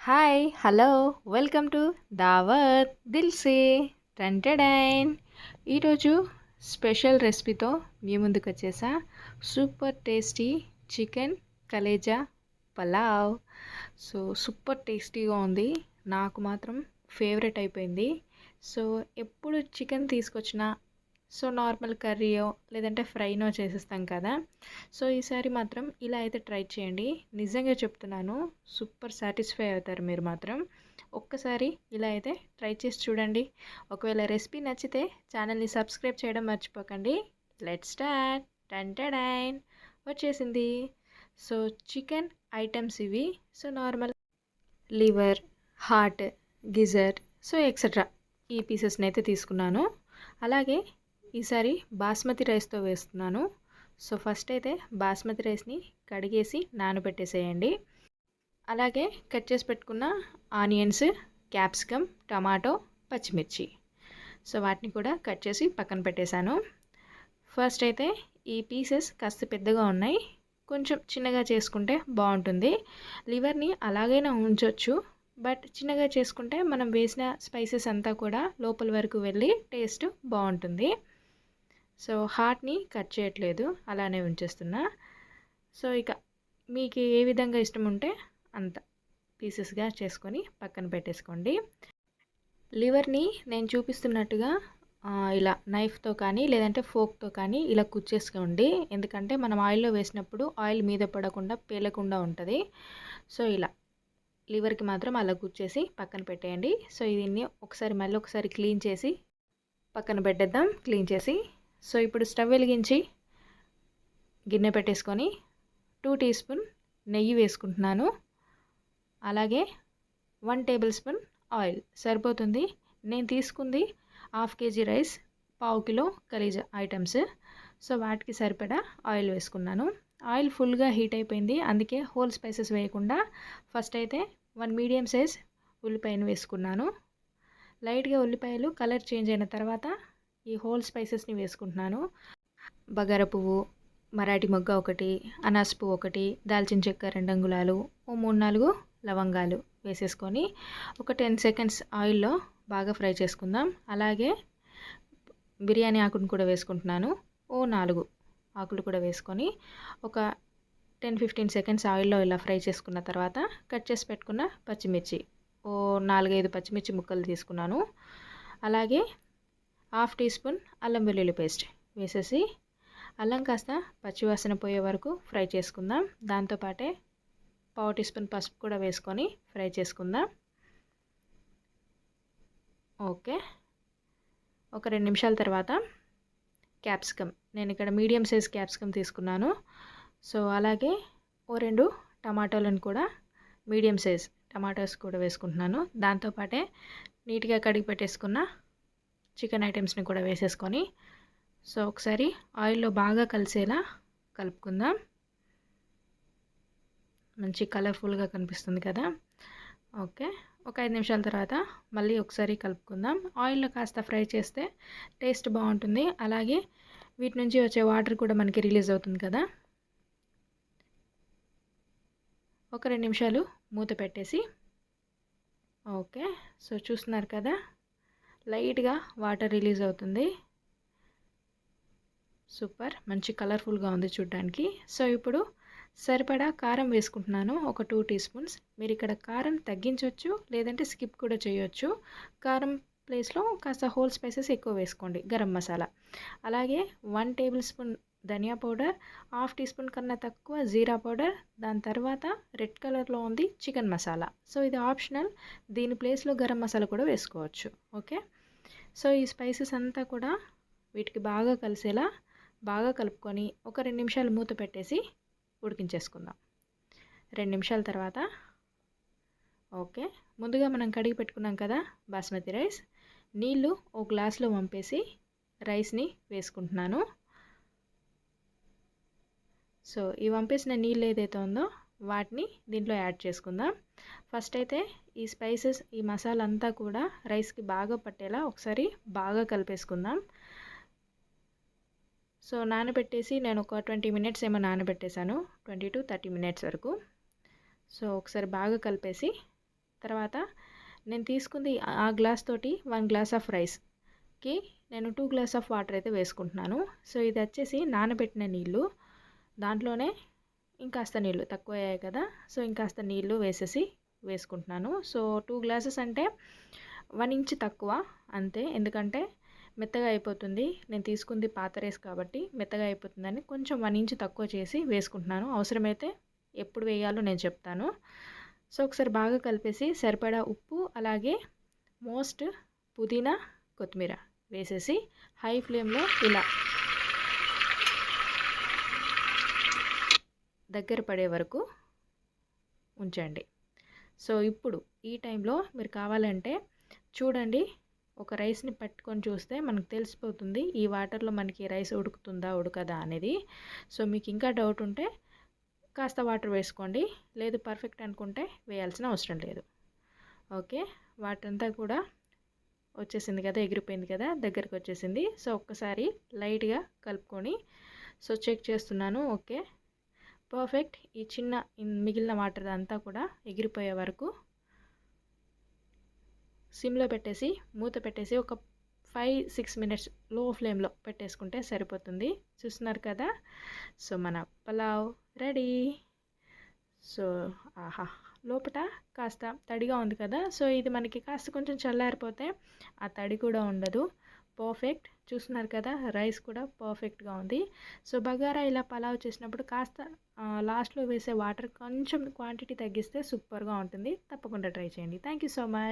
Hi hello welcome to దావత్ దిల్సే టంటడైన్ ఈరోజు special రెసిపీతో మీ ముందుకు వచ్చేసా. సూపర్ టేస్టీ చికెన్ కలేజా పలావ్. సో సూపర్ టేస్టీగా ఉంది. నాకు మాత్రం ఫేవరెట్ అయిపోయింది. సో ఎప్పుడు చికెన్ తీసుకొచ్చినా సో నార్మల్ కర్రీయో లేదంటే ఫ్రైనో చేసేస్తాం కదా. సో ఈసారి మాత్రం ఇలా అయితే ట్రై చేయండి. నిజంగా చెప్తున్నాను సూపర్ సాటిస్ఫై అవుతారు మీరు మాత్రం. ఒక్కసారి ఇలా అయితే ట్రై చేసి చూడండి. ఒకవేళ రెసిపీ నచ్చితే ఛానల్ని సబ్స్క్రైబ్ చేయడం మర్చిపోకండి. Let start. టెంటడైన్ వచ్చేసింది. సో చికెన్ ఐటమ్స్ ఇవి. సో నార్మల్ లివర్ హార్ట్ గిజర్ సో ఎక్సెట్రా ఈ పీసెస్ని అయితే తీసుకున్నాను. అలాగే ఈసారి బాస్మతి రైస్తో వేస్తున్నాను. సో ఫస్ట్ అయితే బాస్మతి రైస్ని కడిగేసి నానబెట్టేసేయండి. అలాగే కట్ చేసి పెట్టుకున్న ఆనియన్స్ క్యాప్సికమ్ టమాటో పచ్చిమిర్చి. సో వాటిని కూడా కట్ చేసి పక్కన పెట్టేశాను. ఫస్ట్ అయితే ఈ పీసెస్ కాస్త పెద్దగా ఉన్నాయి. కొంచెం చిన్నగా చేసుకుంటే బాగుంటుంది. లివర్ని అలాగైనా ఉంచవచ్చు బట్ చిన్నగా చేసుకుంటే మనం వేసిన స్పైసెస్ అంతా కూడా లోపల వరకు వెళ్ళి టేస్ట్ బాగుంటుంది. సో హార్ట్ని కట్ చేయట్లేదు అలానే ఉంచేస్తున్నా. సో ఇక మీకు ఏ విధంగా ఇష్టం ఉంటే అంత పీసెస్గా చేసుకొని పక్కన పెట్టేసుకోండి. లివర్ని నేను చూపిస్తున్నట్టుగా ఇలా నైఫ్తో కానీ లేదంటే ఫోక్తో కానీ ఇలా కుచ్చేసుకోండి ఎందుకంటే మనం ఆయిల్లో వేసినప్పుడు ఆయిల్ మీద పడకుండా పేలకుండా ఉంటుంది. సో ఇలా లివర్కి మాత్రం అలా కుచ్చేసి పక్కన పెట్టేయండి. సో దీన్ని ఒకసారి మళ్ళీ ఒకసారి క్లీన్ చేసి పక్కన పెట్టేద్దాం. క్లీన్ చేసి సో ఇప్పుడు స్టవ్ వెలిగించి గిన్నె పెట్టేసుకొని టూ టీ స్పూన్ నెయ్యి వేసుకుంటున్నాను. అలాగే వన్ టేబుల్ స్పూన్ ఆయిల్ సరిపోతుంది. నేను తీసుకుంది హాఫ్ కేజీ రైస్ పావు కిలో కలీజ ఐటమ్స్ సో వాటికి సరిపడా ఆయిల్ వేసుకున్నాను. ఆయిల్ ఫుల్గా హీట్ అయిపోయింది. అందుకే హోల్ స్పైసెస్ వేయకుండా ఫస్ట్ అయితే వన్ మీడియం సైజ్ ఉల్లిపాయను వేసుకున్నాను. లైట్గా ఉల్లిపాయలు కలర్ చేంజ్ అయిన తర్వాత ఈ హోల్ స్పైసెస్ని వేసుకుంటున్నాను. బగార పువ్వు మరాఠీ మొగ్గ ఒకటి అనాస్ పువ్వు ఒకటి దాల్చిన చెక్క రెండు అంగుళాలు ఓ మూడు నాలుగు లవంగాలు వేసేసుకొని ఒక టెన్ సెకండ్స్ ఆయిల్లో బాగా ఫ్రై చేసుకుందాం. అలాగే బిర్యానీ ఆకును కూడా వేసుకుంటున్నాను. ఓ నాలుగు ఆకులు కూడా వేసుకొని ఒక టెన్ ఫిఫ్టీన్ సెకండ్స్ ఆయిల్లో ఇలా ఫ్రై చేసుకున్న తర్వాత కట్ చేసి పెట్టుకున్న పచ్చిమిర్చి. ఓ నాలుగైదు పచ్చిమిర్చి ముక్కలు తీసుకున్నాను. అలాగే హాఫ్ టీ స్పూన్ అల్లం వెల్లుల్లి పేస్ట్ వేసేసి అల్లం కాస్త పచ్చివాసన పోయే వరకు ఫ్రై చేసుకుందాం. దాంతోపాటే పావు టీ స్పూన్ పసుపు కూడా వేసుకొని ఫ్రై చేసుకుందాం. ఓకే. ఒక రెండు నిమిషాల తర్వాత క్యాప్సికమ్. నేను ఇక్కడ మీడియం సైజ్ క్యాప్సికమ్ తీసుకున్నాను. సో అలాగే ఓ రెండు టమాటోలను కూడా మీడియం సైజ్ టమాటోస్ కూడా వేసుకుంటున్నాను. దాంతోపాటే నీట్గా కడిగి పెట్టేసుకున్న చికెన్ ఐటమ్స్ని కూడా వేసేసుకొని సో ఒకసారి ఆయిల్లో బాగా కలిసేలా కలుపుకుందాం. మంచి కలర్ఫుల్గా కనిపిస్తుంది కదా. ఓకే ఒక ఐదు నిమిషాల తర్వాత మళ్ళీ ఒకసారి కలుపుకుందాం. ఆయిల్లో కాస్త ఫ్రై చేస్తే టేస్ట్ బాగుంటుంది. అలాగే వీటి నుంచి వచ్చే వాటర్ కూడా మనకి రిలీజ్ అవుతుంది కదా. ఒక రెండు నిమిషాలు మూత పెట్టేసి ఓకే సో చూస్తున్నారు కదా. లైట్గా వాటర్ రిలీజ్ అవుతుంది. సూపర్. మంచి కలర్ఫుల్గా ఉంది చూడ్డానికి. సో ఇప్పుడు సరిపడా కారం వేసుకుంటున్నాను. ఒక టూ టీ స్పూన్స్. మీరు ఇక్కడ కారం తగ్గించవచ్చు లేదంటే స్కిప్ కూడా చేయొచ్చు. కారం ప్లేస్లో కాస్త హోల్ స్పైసెస్ ఎక్కువ వేసుకోండి గరం మసాలా. అలాగే వన్ టేబుల్ స్పూన్ ధనియా పౌడర్ హాఫ్ టీ స్పూన్ కన్నా తక్కువ జీరా పౌడర్ దాని తర్వాత రెడ్ కలర్లో ఉంది చికెన్ మసాలా. సో ఇది ఆప్షనల్. దీని ప్లేస్లో గరం మసాలా కూడా వేసుకోవచ్చు. ఓకే? సో ఈ స్పైసెస్ అంతా కూడా వీటికి బాగా కలిసేలా బాగా కలుపుకొని ఒక రెండు నిమిషాలు మూత పెట్టేసి ఉడికించేసుకుందాం. రెండు నిమిషాల తర్వాత ఓకే ముందుగా మనం కడిగి పెట్టుకున్నాం కదా బాస్మతి రైస్ నీళ్ళు ఓ గ్లాస్లో వంపేసి రైస్ని వేసుకుంటున్నాను. సో ఈ వంపేసిన నీళ్ళు ఏదైతే ఉందో వాటిని దీంట్లో యాడ్ చేసుకుందాం. ఫస్ట్ అయితే ఈ స్పైసెస్ ఈ మసాలా అంతా కూడా రైస్కి బాగా పట్టేలా ఒకసారి బాగా కలిపేసుకుందాం. సో నానబెట్టేసి నేను ఒక ట్వంటీ మినిట్స్ ఏమో నానబెట్టేశాను. ట్వంటీ టు థర్టీ మినిట్స్ వరకు. సో ఒకసారి బాగా కలిపేసి తర్వాత నేను తీసుకుంది ఆ గ్లాస్ తోటి వన్ గ్లాస్ ఆఫ్ రైస్కి నేను టూ గ్లాస్ ఆఫ్ వాటర్ అయితే వేసుకుంటున్నాను. సో ఇది వచ్చేసి నానబెట్టిన నీళ్ళు. దాంట్లోనే ఇంకాస్త నీళ్ళు తక్కువ అయ్యాయి కదా. సో ఇంకాస్త నీళ్ళు వేసేసి వేసుకుంటున్నాను. సో టూ గ్లాసెస్ అంటే వన్ ఇంచ్ తక్కువ అంతే. ఎందుకంటే మెత్తగా అయిపోతుంది. నేను తీసుకుంది పాత రేస్ కాబట్టి మెత్తగా అయిపోతుందని కొంచెం వన్ ఇంచ్ తక్కువ చేసి వేసుకుంటున్నాను. అవసరమైతే ఎప్పుడు వేయాలో నేను చెప్తాను. సో ఒకసారి బాగా కలిపేసి సరిపడా ఉప్పు అలాగే మోస్ట్ పుదీనా కొత్తిమీర వేసేసి హై ఫ్లేమ్లో ఇలా దగ్గర పడే వరకు ఉంచండి. సో ఇప్పుడు ఈ టైంలో మీరు కావాలంటే చూడండి ఒక రైస్ని పట్టుకొని చూస్తే మనకు తెలిసిపోతుంది ఈ వాటర్లో మనకి రైస్ ఉడుకుతుందా ఉడకదా అనేది. సో మీకు ఇంకా డౌట్ ఉంటే కాస్త వాటర్ వేసుకోండి లేదు పర్ఫెక్ట్ అనుకుంటే వేయాల్సిన అవసరం లేదు. ఓకే? వాటర్ అంతా కూడా వచ్చేసింది కదా ఎగిరిపోయింది కదా దగ్గరికి వచ్చేసింది. సో ఒక్కసారి లైట్గా కలుపుకొని సో చెక్ చేస్తున్నాను. ఓకే? పర్ఫెక్ట్ ఈ చిన్న మిగిలిన వాటర్ అంతా కూడా ఎగిరిపోయే వరకు సిమ్లో పెట్టేసి మూత పెట్టేసి ఒక ఫైవ్ సిక్స్ మినిట్స్లో ఫ్లేమ్లో పెట్టేసుకుంటే సరిపోతుంది. చూస్తున్నారు కదా? సో మన పలావ్ రెడీ. సో ఆహా లోపల కాస్త తడిగా ఉంది కదా? సో ఇది మనకి కాస్త కొంచెం చల్లారిపోతే ఆ తడి కూడా ఉండదు. పర్ఫెక్ట్ చూస్తున్నారు కదా రైస్ కూడా పర్ఫెక్ట్గా ఉంది. సో బగారా ఇలా పలావ్ చేసినప్పుడు కాస్త లాస్ట్లో వేసే వాటర్ కొంచెం క్వాంటిటీ తగ్గిస్తే సూపర్గా ఉంటుంది. తప్పకుండా ట్రై చేయండి. Thank you so much